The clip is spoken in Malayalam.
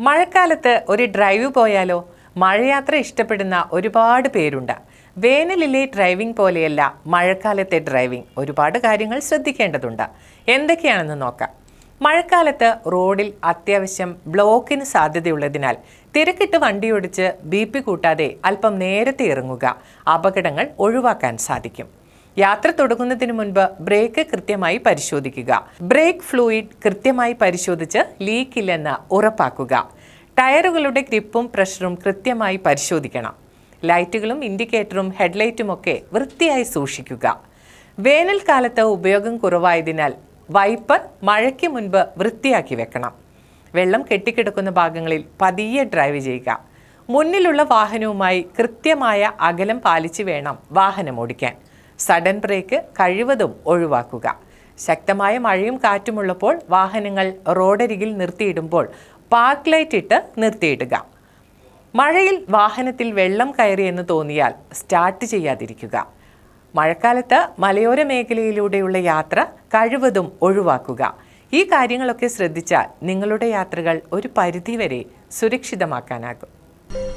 മഴക്കാലത്ത് ഒരു ഡ്രൈവ് പോയാലോ? മഴയാത്ര ഇഷ്ടപ്പെടുന്ന ഒരുപാട് പേരുണ്ട്. വേനലിലെ ഡ്രൈവിംഗ് പോലെയല്ല മഴക്കാലത്തെ ഡ്രൈവിംഗ് ഒരുപാട് കാര്യങ്ങൾ ശ്രദ്ധിക്കേണ്ടതുണ്ട്. എന്തൊക്കെയാണെന്ന് നോക്കാം. മഴക്കാലത്ത് റോഡിൽ അത്യാവശ്യം ബ്ലോക്കിന് സാധ്യതയുള്ളതിനാൽ തിരക്കിട്ട് വണ്ടിയോടിച്ച് ബി പി കൂട്ടാതെ അല്പം നേരത്തെ ഇറങ്ങുക. അപകടങ്ങൾ ഒഴിവാക്കാൻ സാധിക്കും. യാത്ര തുടങ്ങുന്നതിന് മുൻപ് ബ്രേക്ക് കൃത്യമായി പരിശോധിക്കുക. ബ്രേക്ക് ഫ്ലൂയിഡ് കൃത്യമായി പരിശോധിച്ച് ലീക്ക് ഇല്ലെന്ന് ഉറപ്പാക്കുക. ടയറുകളുടെ ഗ്രിപ്പും പ്രഷറും കൃത്യമായി പരിശോധിക്കണം. ലൈറ്റുകളും ഇൻഡിക്കേറ്ററും ഹെഡ്ലൈറ്റും ഒക്കെ വൃത്തിയായി സൂക്ഷിക്കുക. വേനൽക്കാലത്ത് ഉപയോഗം കുറവായതിനാൽ വൈപ്പർ മഴയ്ക്ക് മുൻപ് വൃത്തിയാക്കി വെക്കണം. വെള്ളം കെട്ടിക്കിടക്കുന്ന ഭാഗങ്ങളിൽ പതിയെ ഡ്രൈവ് ചെയ്യുക. മുന്നിലുള്ള വാഹനവുമായി കൃത്യമായ അകലം പാലിച്ച് വേണം വാഹനം ഓടിക്കാൻ. സഡൻ ബ്രേക്ക് കഴിവതും ഒഴിവാക്കുക. ശക്തമായ മഴയും കാറ്റുമുള്ളപ്പോൾ വാഹനങ്ങൾ റോഡരികിൽ നിർത്തിയിടുമ്പോൾ പാർക്ക് ലൈറ്റ് ഇട്ട് നിർത്തിയിടുക. മഴയിൽ വാഹനത്തിൽ വെള്ളം കയറിയെന്ന് തോന്നിയാൽ സ്റ്റാർട്ട് ചെയ്യാതിരിക്കുക. മഴക്കാലത്ത് മലയോര മേഖലയിലൂടെയുള്ള യാത്ര കഴിവതും ഒഴിവാക്കുക. ഈ കാര്യങ്ങളൊക്കെ ശ്രദ്ധിച്ചാൽ നിങ്ങളുടെ യാത്രകൾ ഒരു പരിധിവരെ സുരക്ഷിതമാക്കാനാകും.